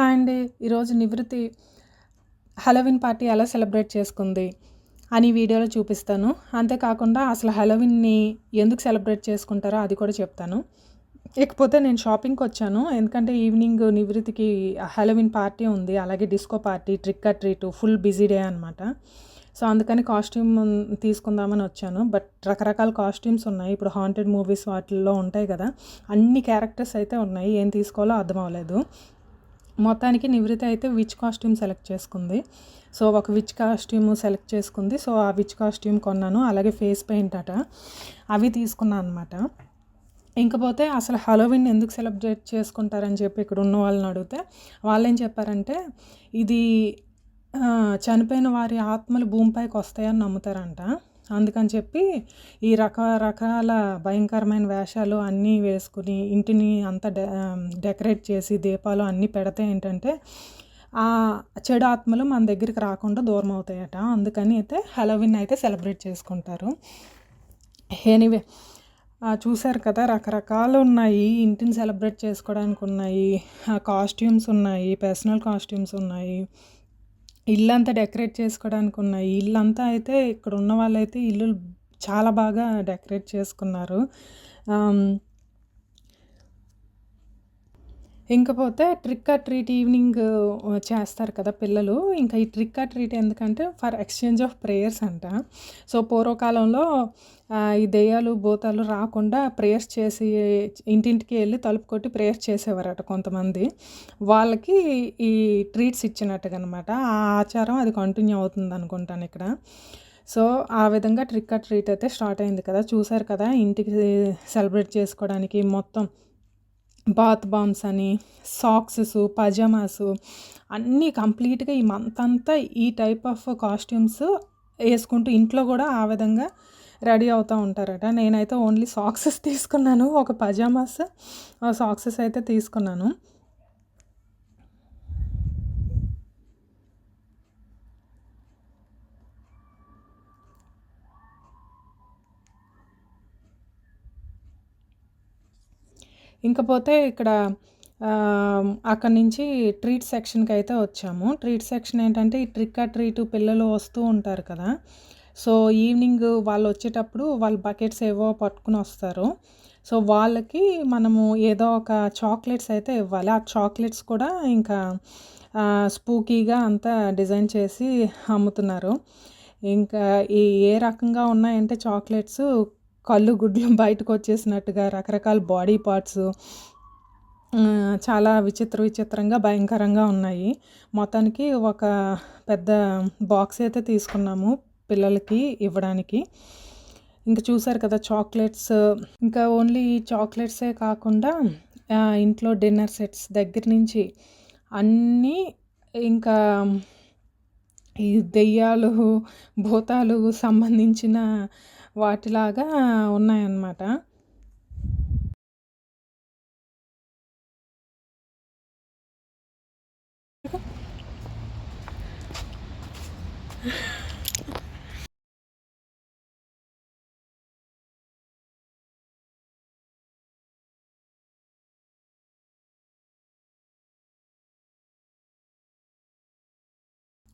Hi అండి. ఈరోజు నివృత్తి హలోవిన్ పార్టీ ఎలా సెలబ్రేట్ చేసుకుంది అని వీడియోలో చూపిస్తాను. అంతేకాకుండా అసలు హలోవిన్ని ఎందుకు సెలబ్రేట్ చేసుకుంటారో అది కూడా చెప్తాను. ఇకపోతే నేను షాపింగ్కి వచ్చాను. ఎందుకంటే ఈవినింగ్ నివృత్తికి హలోవిన్ పార్టీ ఉంది. అలాగే disco party trick or treat full busy day అనమాట సో అందుకని కాస్ట్యూమ్ తీసుకుందామని వచ్చాను. బట్ రకరకాల కాస్ట్యూమ్స్ ఉన్నాయి. ఇప్పుడు హాంటెడ్ మూవీస్ వాటిల్లో ఉంటాయి కదా. అన్ని క్యారెక్టర్స్ అయితే ఉన్నాయి. ఏం తీసుకోవాలో అర్థం అవ్వలేదు. మొత్తానికి నివృత్తి అయితే విచ్ కాస్ట్యూమ్ సెలెక్ట్ చేసుకుంది. సో ఒక విచ్ కాస్ట్యూమ్ సెలెక్ట్ చేసుకుంది. సో ఆ విచ్ కాస్ట్యూమ్ కొన్నాను. అలాగే ఫేస్ పెయింట్ అట. అవి తీసుకున్నాను అనమాట ఇంకపోతే అసలు హలోవిన్ ఎందుకు సెలబ్రేట్ చేసుకుంటారని చెప్పి ఇక్కడ ఉన్న వాళ్ళని అడిగితే వాళ్ళు ఏం చెప్పారంటే ఇది చనిపోయిన వారి ఆత్మలు భూమిపైకి వస్తాయని నమ్ముతారంట. అందుకని చెప్పి ఈ రకరకాల భయంకరమైన వేషాలు అన్నీ వేసుకుని ఇంటిని అంతా డె డెకరేట్ చేసి దీపాలు అన్నీ పెడితే ఏంటంటే ఆ చెడు ఆత్మలు మన దగ్గరికి రాకుండా దూరం అవుతాయట. అందుకని అయితే హలోవిన్ అయితే సెలబ్రేట్ చేసుకుంటారు. ఎనీవే చూశారు కదా రకరకాలు ఉన్నాయి. ఇంటిని సెలబ్రేట్ చేసుకోవడానికి ఉన్నాయి. కాస్ట్యూమ్స్ ఉన్నాయి. పర్సనల్ కాస్ట్యూమ్స్ ఉన్నాయి. ఇల్లంతా డెకరేట్ చేసుకోవడానికి ఉన్నాయి. ఇల్లంతా అయితే ఇక్కడ ఉన్న వాళ్ళైతే ఇల్లు చాలా బాగా డెకరేట్ చేసుకున్నారు. ఇంకపోతే ట్రిక్ ఆ ట్రీట్ ఈవినింగ్ చేస్తారు కదా పిల్లలు. ఇంకా ఈ ట్రిక్ ఆ ట్రీట్ ఎందుకంటే ఫర్ ఎక్స్చేంజ్ ఆఫ్ ప్రేయర్స్ అంట. సో పూర్వకాలంలో ఈ దెయ్యాలు భూతాలు రాకుండా ప్రేయర్స్ చేసి ఇంటింటికి వెళ్ళి తలుపు కొట్టి ప్రేయర్స్ చేసేవారట కొంతమంది. వాళ్ళకి ఈ ట్రీట్స్ ఇచ్చినట్టుగా అనమాట ఆ ఆచారం అది కంటిన్యూ అవుతుంది అనుకుంటాను ఇక్కడ. సో ఆ విధంగా ట్రిక్ ఆ ట్రీట్ అయితే స్టార్ట్ అయింది కదా. చూసారు కదా ఇంటికి సెలబ్రేట్ చేసుకోవడానికి మొత్తం బాత్ బామ్స్ అని సాక్సెస్ పజామాస్ అన్నీ కంప్లీట్గా ఈ మంత్ అంతా ఈ టైప్ ఆఫ్ కాస్ట్యూమ్స్ వేసుకుంటూ ఇంట్లో కూడా ఆ విధంగా రెడీ అవుతూ ఉంటారట. నేనైతే ఓన్లీ సాక్సెస్ తీసుకున్నాను ఒక పజామాస్ సాక్సెస్ అయితే తీసుకున్నాను. ఇంకపోతే ఇక్కడ అక్కడి నుంచి ట్రీట్ సెక్షన్కి అయితే వచ్చాము. ట్రీట్ సెక్షన్ ఏంటంటే ఈ ట్రిక్ ఆ ట్రీట్ పిల్లలు వస్తూ ఉంటారు కదా. సో ఈవినింగ్ వాళ్ళు వచ్చేటప్పుడు వాళ్ళు బకెట్స్ ఏవో పట్టుకుని వస్తారు. సో వాళ్ళకి మనము ఏదో ఒక చాక్లెట్స్ అయితే ఇవ్వాలి. ఆ చాక్లెట్స్ కూడా ఇంకా స్పూకీగా అంతా డిజైన్ చేసి అమ్ముతున్నారు. ఇంకా ఈ ఏ రకంగా ఉన్నాయంటే చాక్లెట్స్ కళ్ళు గుడ్లు బయటకు వచ్చేసినట్టుగా రకరకాల బాడీ పార్ట్స్ చాలా విచిత్ర విచిత్రంగా భయంకరంగా ఉన్నాయి. మొత్తానికి ఒక పెద్ద బాక్స్ అయితే తీసుకున్నాము పిల్లలకి ఇవ్వడానికి. ఇంకా చూసారు కదా చాక్లెట్స్. ఇంకా ఓన్లీ చాక్లెట్సే కాకుండా ఇంట్లో డిన్నర్ సెట్స్ దగ్గర నుంచి అన్నీ ఇంకా ఈ దెయ్యాలు భూతాలు సంబంధించిన వాటిలాగా ఉన్నాయన్నమాట.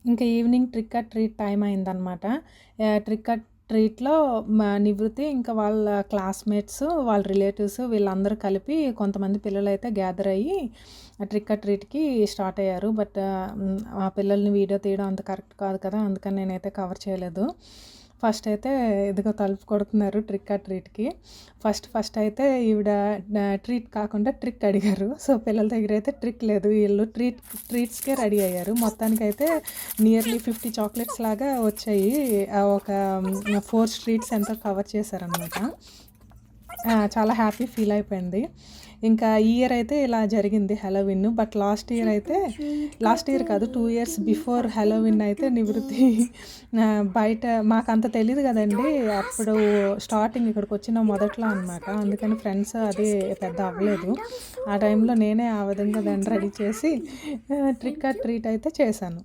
ఇంకా evening trick at treat time అయిందనమాట ట్రిక్ అట్ ట్రీట్లో మా నివృత్తి ఇంకా వాళ్ళ క్లాస్మేట్స్ వాళ్ళ రిలేటివ్స్ వీళ్ళందరూ కలిపి కొంతమంది పిల్లలు అయితే గ్యాదర్ అయ్యి ట్రిక్ అట్ ట్రీట్కి స్టార్ట్ అయ్యారు. బట్ ఆ పిల్లల్ని వీడియో తీయడం అంత కరెక్ట్ కాదు కదా అందుకని నేనైతే కవర్ చేయలేదు. ఫస్ట్ అయితే ఇదిగో తలుపు కొడుతున్నారు ట్రిక్ ఆ ట్రీట్కి. ఫస్ట్ ఫస్ట్ అయితే ఈవిడ ట్రీట్ కాకుండా ట్రిక్ అడిగారు. సో పిల్లల దగ్గర అయితే ట్రిక్ లేదు. వీళ్ళు ట్రీట్ ట్రీట్స్కే రెడీ అయ్యారు. మొత్తానికి అయితే నియర్లీ ఫిఫ్టీ చాక్లెట్స్ లాగా వచ్చాయి. ఒక ఫోర్ స్ట్రీట్స్ ఎంతో కవర్ చేశారనమాట చాలా హ్యాపీ ఫీల్ అయిపోయింది. ఇంకా ఈ ఇయర్ అయితే ఇలా జరిగింది హలోవిన్ బట్ లాస్ట్ ఇయర్ అయితే లాస్ట్ ఇయర్ కాదు టూ ఇయర్స్ బిఫోర్ హలోవిన్ అయితే నివృత్తి. బయట మాకు అంత తెలియదు కదండి. అప్పుడు స్టార్టింగ్ ఇక్కడికి వచ్చిన మొదట్లో అనమాట అందుకని ఫ్రెండ్స్ అది పెద్ద అవ్వలేదు. ఆ టైంలో నేనే ఆ విధంగా దాన్ని రెడీ చేసి ట్రిక్ ఆర్ ట్రీట్ అయితే చేశాను.